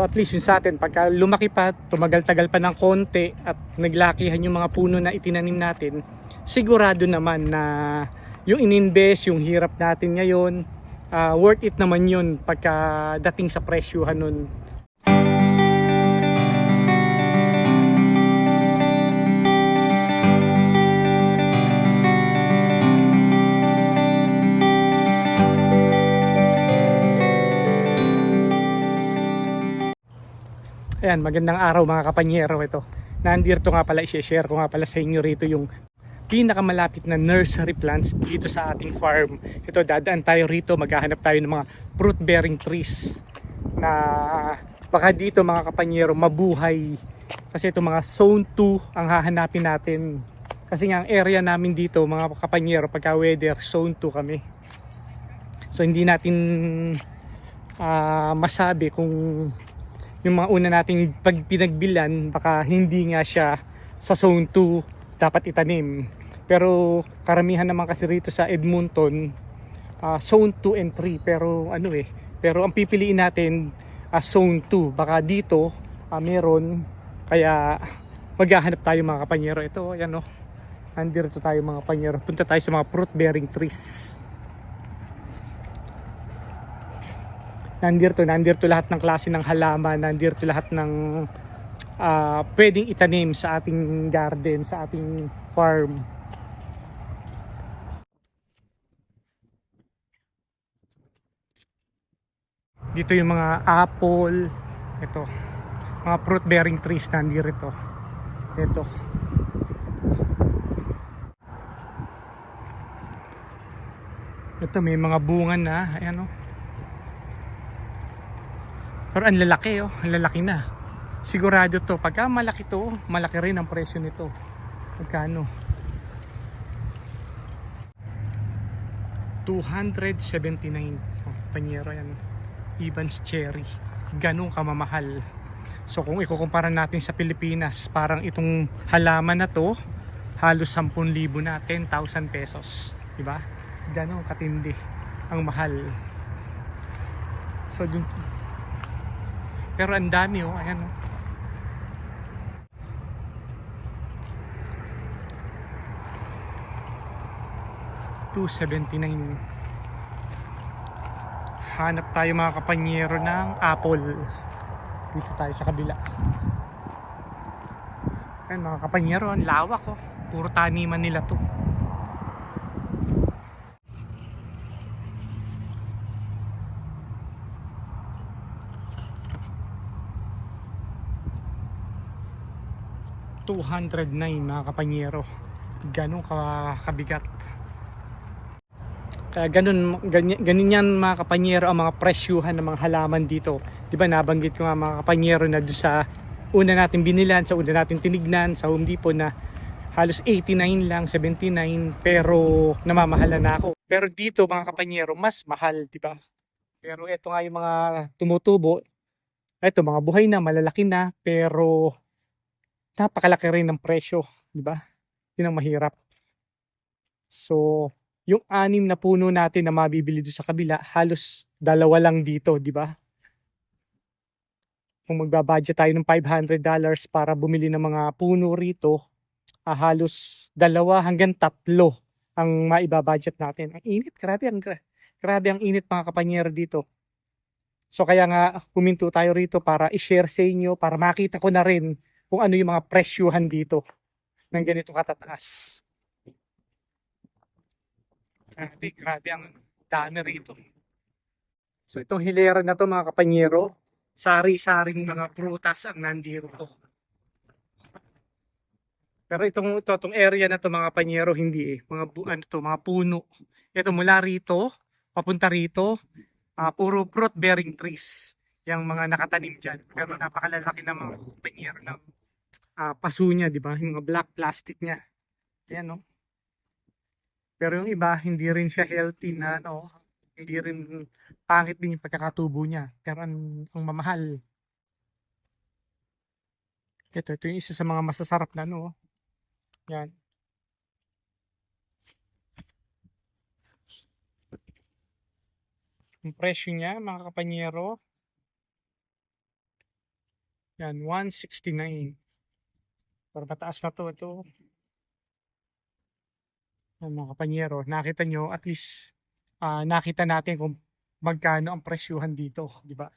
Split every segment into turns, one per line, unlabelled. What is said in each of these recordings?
So at least yun sa atin, pagka lumaki pa, tumagal-tagal pa ng konti at naglakihan yung mga puno na itinanim natin, sigurado naman na yung ininvest, yung hirap natin ngayon, ah, worth it naman yun pagka dating sa presyuhan nun. Ayan, magandang araw mga kapanyero ito. Nandito nga pala, i-share ko nga pala sa inyo rito yung pinakamalapit na nursery plants dito sa ating farm. Ito, dadaan tayo rito, maghahanap tayo ng mga fruit bearing trees na baka dito mga kapanyero mabuhay. Kasi ito mga zone 2 ang hahanapin natin. Kasi nga ang area namin dito mga kapanyero pagka weather zone 2 kami. So hindi natin ah, masabi kung yung mga una nating pag pinagbilan baka hindi nga siya sa zone 2 dapat itanim. Pero karamihan naman kasi rito sa Edmonton ah, zone 2 and 3 pero ano eh pero ang pipiliin natin ah, zone 2 baka dito ah, meron. Kaya maghahanap tayo mga kapanyero. Ito yan oh. Nandito tayo mga kapanyero. Punta tayo sa mga fruit bearing trees nandito nandito lahat ng klase ng halaman nandito lahat ng ah, pwedeng itanim sa ating garden sa ating farm. Dito yung mga apple ito. Mga fruit bearing trees nandito ito. Ito may mga bunga na. Ayan oh pero ang lalaki oh, ang lalaki na. Sigurado to, pagka malaki to, malaki rin ang presyo nito. Magkano? 279 oh, panyero yan. Evans Cherry. Ganun kamamahal. So kung ikukumpara natin sa Pilipinas, parang itong halaman na to, halos 10,000 na, 10,000 pesos. Diba? Ganun katindi ang mahal. So dun, pero ang dami oh, ayan oh. $279 Hanap tayo mga kapanyero ng apple. Dito tayo sa kabila. Ayan mga kapanyero, ang lawak oh. Puro taniman nila to $209 mga kapanyero. Ganun ka kabigat. Kaya ganun ganyan, yan mga kapanyero ang mga presyuhan ng mga halaman dito. Di ba nabanggit ko nga mga kapanyero na doon sa una natin binilan sa una natin tinignan sa Home Depot na halos 89 lang 79 pero namamahala na ako. Pero dito mga kapanyero mas mahal di ba? Pero ito nga yung mga tumutubo. Ito mga buhay na malalaki na pero napakalaki rin ng presyo, di ba? Yun ang mahirap. So, yung anim na puno natin na mabibili doon sa kabila, halos dalawa lang dito, di ba? Kung magbabudget tayo ng $500 para bumili ng mga puno rito, ah, halos dalawa hanggang tatlo ang maibabudget natin. Ang init, grabe ang gra- grabe ang init mga kapanyero dito. So kaya nga puminto tayo rito para i-share sa inyo para makita ko na rin kung ano yung mga presyuhan dito ng ganito katataas. Grabe, grabe ang dami rito. So itong hilera na to mga kapanyero, sari-saring mga prutas ang nandito. Pero itong ito, itong area na to mga kapanyero hindi eh. Mga bu- ano to, mga puno. Ito mula rito, papunta rito, ah, puro fruit bearing trees yung mga nakatanim dyan. Pero napakalalaki ng mga kapanyero ng ah, paso niya, di ba? Yung mga black plastic niya. Ayan, no? Pero yung iba, hindi rin siya healthy na, no? Hindi rin pangit din yung pagkakatubo niya. Pero ang, ang mamahal. Ito, ito yung isa sa mga masasarap na, no? Yan. Yung presyo niya, mga kapanyero, Yan, 169. Pero mataas na to. Ito. Yan, mga kapanyero. Nakita nyo, at least ah, nakita natin kung magkano ang presyuhan dito. Di ba?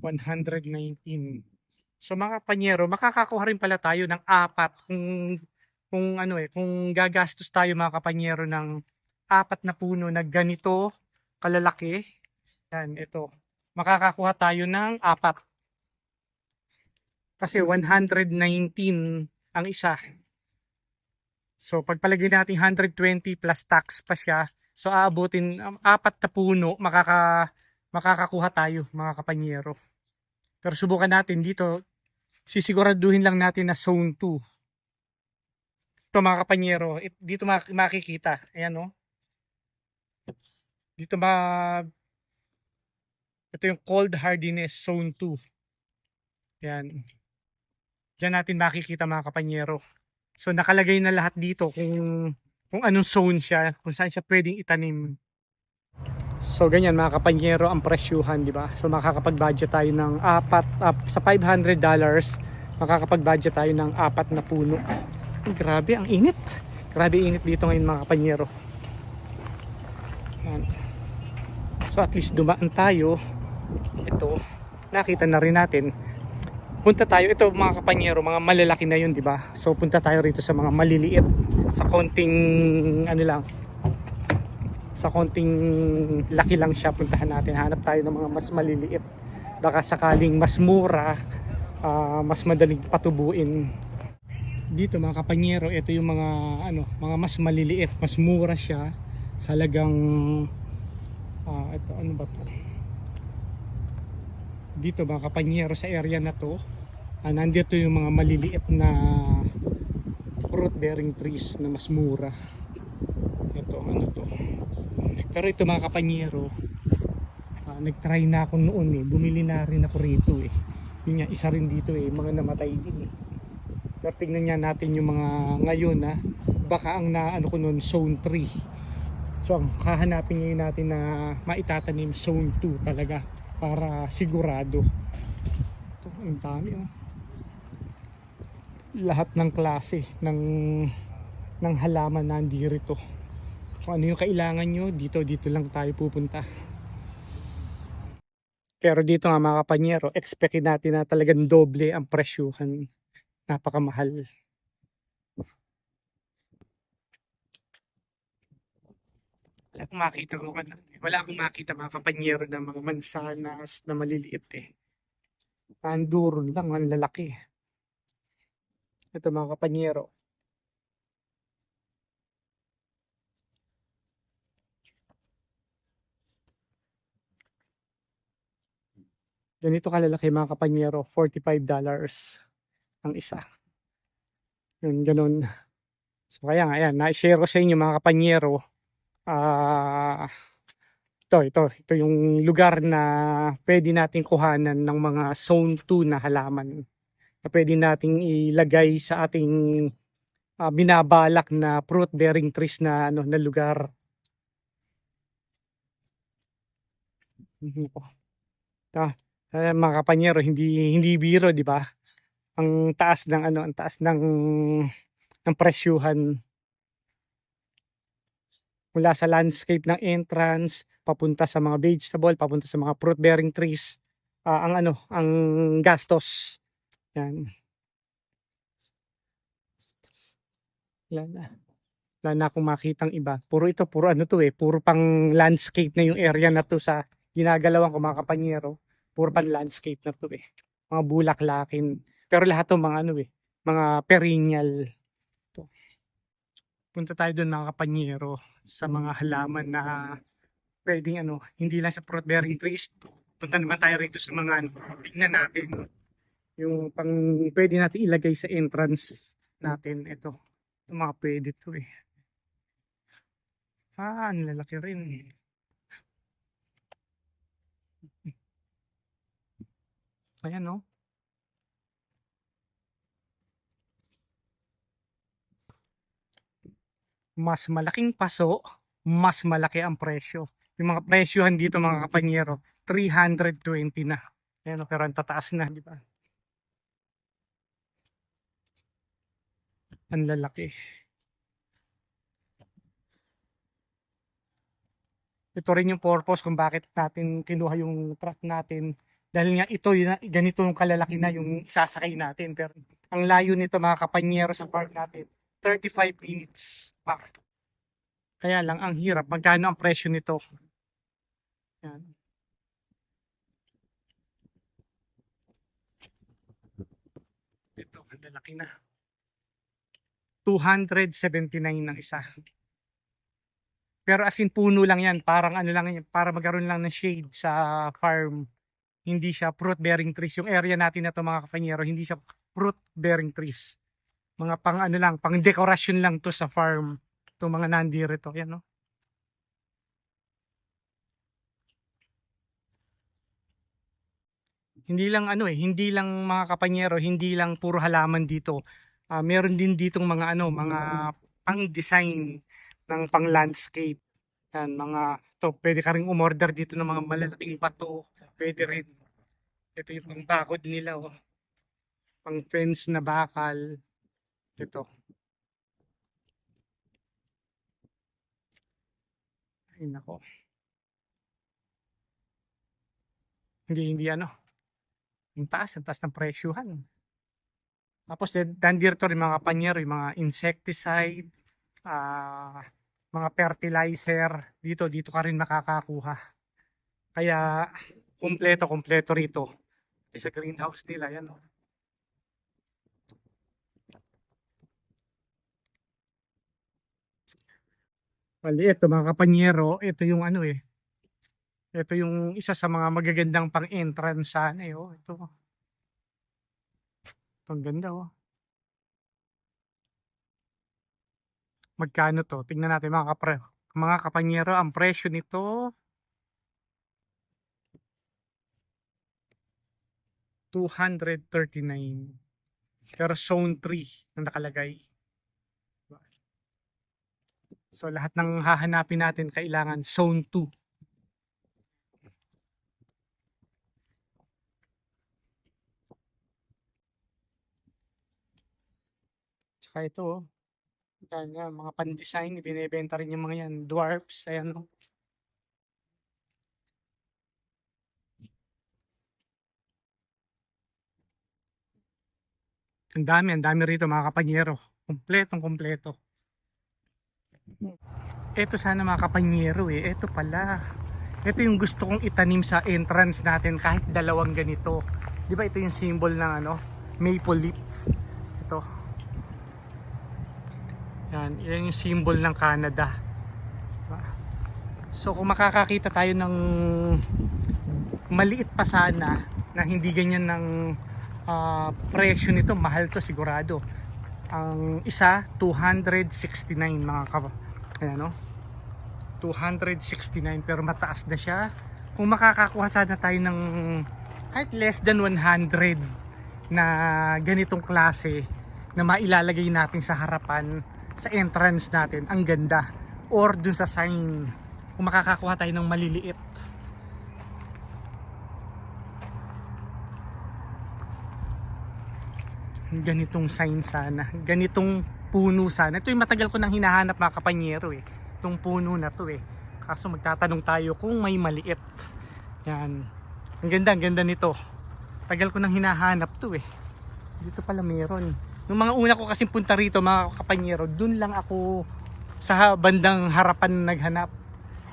$119. So mga kapanyero, makakakuha rin pala tayo ng apat kung kung ano eh, kung gagastos tayo mga kapanyero ng apat na puno na ganito kalalaki. Yan, ito. Makakakuha tayo ng apat. Kasi 119 ang isa. So pagpalagay natin 120 plus tax pa siya. So aabutin um, apat na puno makaka makakakuha tayo mga kapanyero. Pero subukan natin dito, sisiguraduhin lang natin na zone 2. Ito mga kapanyero, it- dito mak- makikita. Ayan o. Dito ma... Ito yung cold hardiness zone 2. Ayan. Diyan natin makikita mga kapanyero. So nakalagay na lahat dito kung kung anong zone siya, kung saan siya pwedeng itanim. So ganyan mga kapanyero ang presyuhan, di ba? So makakapag-budget tayo ng apat up sa 500 dollars, makakapag-budget tayo ng apat na puno. Ay, grabe ang init. Grabe init dito ngayon mga kapanyero. Yan. So at least dumaan tayo. Ito, nakita na rin natin. Punta tayo, ito mga kapanyero, mga malalaki na yun, di ba? So punta tayo rito sa mga maliliit, sa konting ano lang, sa konting laki lang siya puntahan natin. Hanap tayo ng mga mas maliliit. Baka sakaling mas mura ah, mas madaling patubuin. Dito mga kapanyero ito yung mga ano mga mas maliliit. Mas mura siya. Halagang ah, ito ano ba to dito mga kapanyero sa area na to ah, nandito yung mga maliliit na fruit bearing trees na mas mura ito ano to pero ito mga kapanyero, ah, nag-try na ako noon eh. Bumili na rin ako rito eh. Yun nga, isa rin dito eh. Mga namatay din eh. Pero tingnan nga natin yung mga ngayon ha. Baka ang naano ko noon, zone 3. So ang hahanapin ngayon natin na maitatanim zone 2 talaga. Para sigurado. Ito, ang dami oh. Lahat ng klase ng ng halaman nandirito kung ano yung kailangan nyo, dito, dito lang tayo pupunta. Pero dito nga mga kapanyero, expectin natin na talagang doble ang presyuhan. Napakamahal. Wala akong makita ko, wala akong makita mga kapanyero ng mga mansanas na maliliit eh. Anduron lang, ang lalaki. Ito mga kapanyero, ganito kalalaki mga kapanyero, $45 ang isa. Yun, ganun. So kaya nga, yan, na-share ko sa inyo mga kapanyero, ah, ito, ito, ito yung lugar na pwede nating kuhanan ng mga zone 2 na halaman na pwede nating ilagay sa ating ah, binabalak na fruit bearing trees na ano na lugar. Ta, eh, mga kapanyero, hindi hindi biro, 'di ba? Ang taas ng ano, ang taas ng ng presyuhan. Mula sa landscape ng entrance, papunta sa mga vegetable, papunta sa mga fruit bearing trees, ah, ang ano, ang gastos. Yan. Wala na. Wala na akong makitang iba. Puro ito, puro ano to eh, puro pang landscape na yung area na to sa ginagalawan ko mga kapanyero. Puro pang landscape na to eh. Mga bulaklakin. Pero lahat to mga ano eh, mga perennial. Punta tayo doon mga kapanyero sa mga halaman na pwedeng ano, hindi lang sa fruit bearing trees. Punta naman tayo rito sa mga ano, tingnan natin yung pang pwede natin ilagay sa entrance natin ito. Yung mga pwede to eh. Ah, ang lalaki rin. Ayan no. Mas malaking paso, mas malaki ang presyo. Yung mga presyohan dito mga kapanyero, 320 na. Ayan, pero ang tataas na, di ba? Ang lalaki. Ito rin yung purpose kung bakit natin kinuha yung truck natin. Dahil nga ito, yun, ganito yung kalalaki na yung isasakay natin. Pero ang layo nito mga kapanyero sa park natin, 35 minutes pa. Kaya lang, ang hirap. Magkano ang presyo nito? Yan. Ito, ang lalaki na. 279 ng isa. Pero as in puno lang yan, parang ano lang yan, para magkaroon lang ng shade sa farm. Hindi siya fruit bearing trees. Yung area natin na to mga kapanyero, hindi siya fruit bearing trees. Mga pang ano lang, pang dekorasyon lang to sa farm. Itong mga nandire to, yan no. Hindi lang ano eh, hindi lang mga kapanyero, hindi lang puro halaman dito. Ah, meron din ditong mga ano, mga pang-design ng pang-landscape. Yan, mga to, pwede ka rin umorder dito ng mga malalaking bato. Pwede rin. Ito yung pang bakod nila, oh. Pang fence na bakal. Ito. Ay, nako. Hindi, hindi ano. Ang taas, ang taas ng presyuhan. Tapos, dandito rin mga panyero, yung mga insecticide, ah, mga fertilizer, dito, dito ka rin makakakuha. Kaya, kumpleto, kumpleto rito. Sa greenhouse nila, yan. Oh. Maliit to mga kapanyero, ito yung ano eh. Ito yung isa sa mga magagandang pang-entrance sana eh. Oh, ito. Ito ang ganda oh. Magkano to? Tingnan natin mga kapre. Mga kapanyero, ang presyo nito $239. Pero zone 3 na nakalagay. So lahat ng hahanapin natin kailangan zone 2. Tsaka ito oh. Yan, yan, mga pan-design, binibenta rin yung mga yan. Dwarfs, ayan oh. Ang dami, ang dami rito mga kapanyero. Kompletong kompleto. Ito sana mga kapanyero eh. Ito pala. Ito yung gusto kong itanim sa entrance natin kahit dalawang ganito. Di ba ito yung symbol ng ano? Maple leaf. Ito. Yan. Yan yung symbol ng Canada. Diba? So kung makakakita tayo ng maliit pa sana na hindi ganyan ng ah, presyo nito, mahal to sigurado. Ang isa, 269 mga kap... Ayan no? 269 pero mataas na siya. Kung makakakuha sana tayo ng kahit less than 100 na ganitong klase na mailalagay natin sa harapan sa entrance natin, ang ganda. Or dun sa sign, kung makakakuha tayo ng maliliit. Ganitong sign sana, ganitong puno sana. Ito yung matagal ko nang hinahanap mga kapanyero eh. Itong puno na to eh. Kaso magtatanong tayo kung may maliit. Yan. Ang ganda, ang ganda nito. Tagal ko nang hinahanap to eh. Dito pala meron. Nung mga una ko kasi punta rito mga kapanyero, dun lang ako sa bandang harapan naghanap.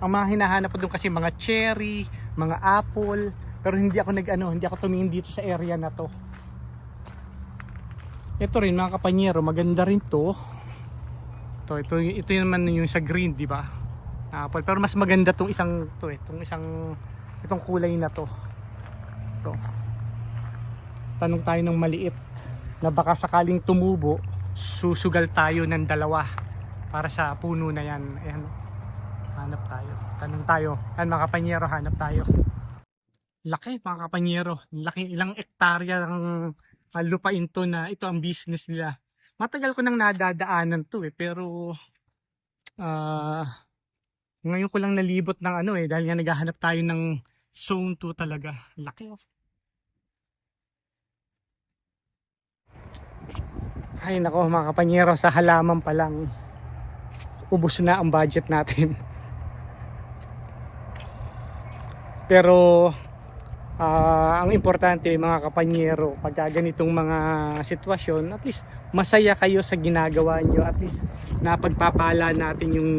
Ang mga hinahanap ko dun kasi mga cherry, mga apple, pero hindi ako nag ano, hindi ako tumingin dito sa area na to. Ito rin mga kapanyero, maganda rin to. Ito, ito, ito yung naman yung sa green, di ba? Apple. Pero mas maganda tong isang to eh, tong isang itong kulay na to. Ito. Tanong tayo ng maliit na baka sakaling tumubo, susugal tayo ng dalawa para sa puno na yan. Ayan. Hanap tayo. Tanong tayo. Yan mga kapanyero, hanap tayo. Laki mga kapanyero. Laki ilang ektarya ng lupain to na ito ang business nila. Matagal ko nang nadadaanan to eh pero Ah, ngayon ko lang nalibot ng ano eh, dahil nga naghahanap tayo ng zone 2 talaga. Laki oh. Ay nako mga kapanyero, sa halaman pa lang, ubos na ang budget natin. Pero ah, ang importante mga kapanyero, pag ganitong mga sitwasyon, at least masaya kayo sa ginagawa nyo. At least napagpapala natin yung,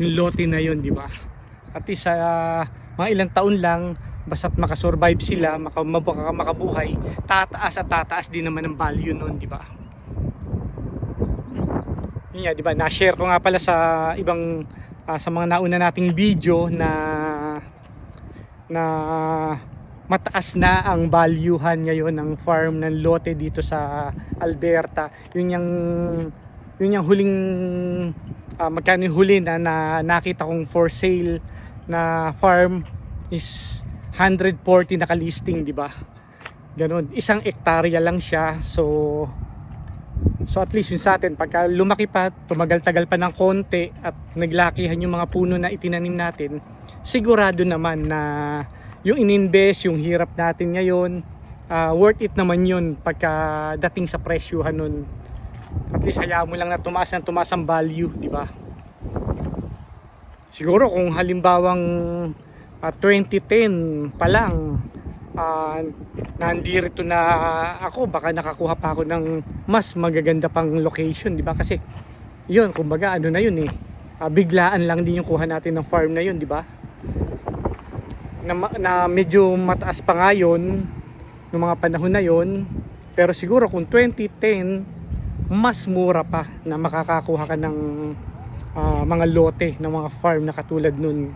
yung lote na yun, di ba? At least sa mga ilang taon lang, basta't makasurvive sila, maka, maka- makabuhay, tataas at tataas din naman ang value nun, di ba? Yun nga, di ba? Na-share ko nga pala sa ibang ah, sa mga nauna nating video na na mataas na ang valuehan ngayon ng farm ng lote dito sa Alberta. Yun yung yun yung huling ah, magkano yung huli na, na nakita kong for sale na farm is 140 naka-listing, di ba? Ganun. Isang ektarya lang siya. So So at least yun sa atin, pagka lumaki pa, tumagal-tagal pa ng konti at naglakihan yung mga puno na itinanim natin, sigurado naman na yung ininvest, yung hirap natin ngayon, ah, worth it naman yun pagka dating sa presyuhan nun. At least hayaan mo lang na tumaas ng tumaas ang value, di ba? Siguro kung halimbawang ah, 2010 pa lang, ah, nandito na ako, baka nakakuha pa ako ng mas magaganda pang location, di ba? Kasi, yun, kumbaga, ano na yun eh, ah, biglaan lang din yung kuha natin ng farm na yun, di ba? Na, na medyo mataas pa nga yun, ng mga panahon na yun, pero siguro kung 2010, mas mura pa na makakakuha ka ng ah, mga lote ng mga farm na katulad nun.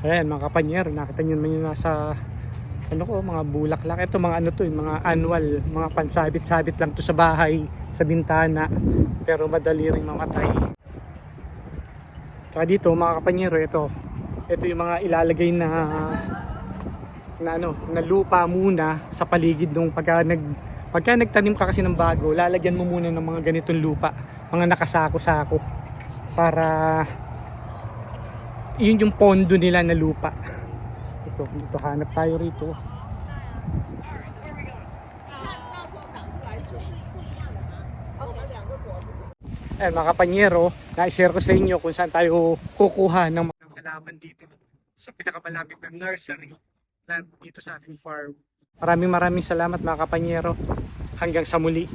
Ayan mga kapanyer, nakita nyo naman yung nasa ano ko, mga bulaklak. Ito mga ano to, yung mga annual, mga pansabit-sabit lang to sa bahay, sa bintana. Pero madali ring mamatay. Tsaka dito mga kapanyero, ito. Ito yung mga ilalagay na na ano, na lupa muna sa paligid nung pagka nag pagka nagtanim ka kasi ng bago, lalagyan mo muna ng mga ganitong lupa, mga nakasako-sako para yun yung pondo nila na lupa. Ito, dito hanap tayo rito. Ayan mga kapanyero, na-share ko sa inyo kung saan tayo kukuha ng mga halaman dito sa pinakamalapit na nursery plant dito sa ating farm. Maraming maraming salamat mga kapanyero. Hanggang sa muli.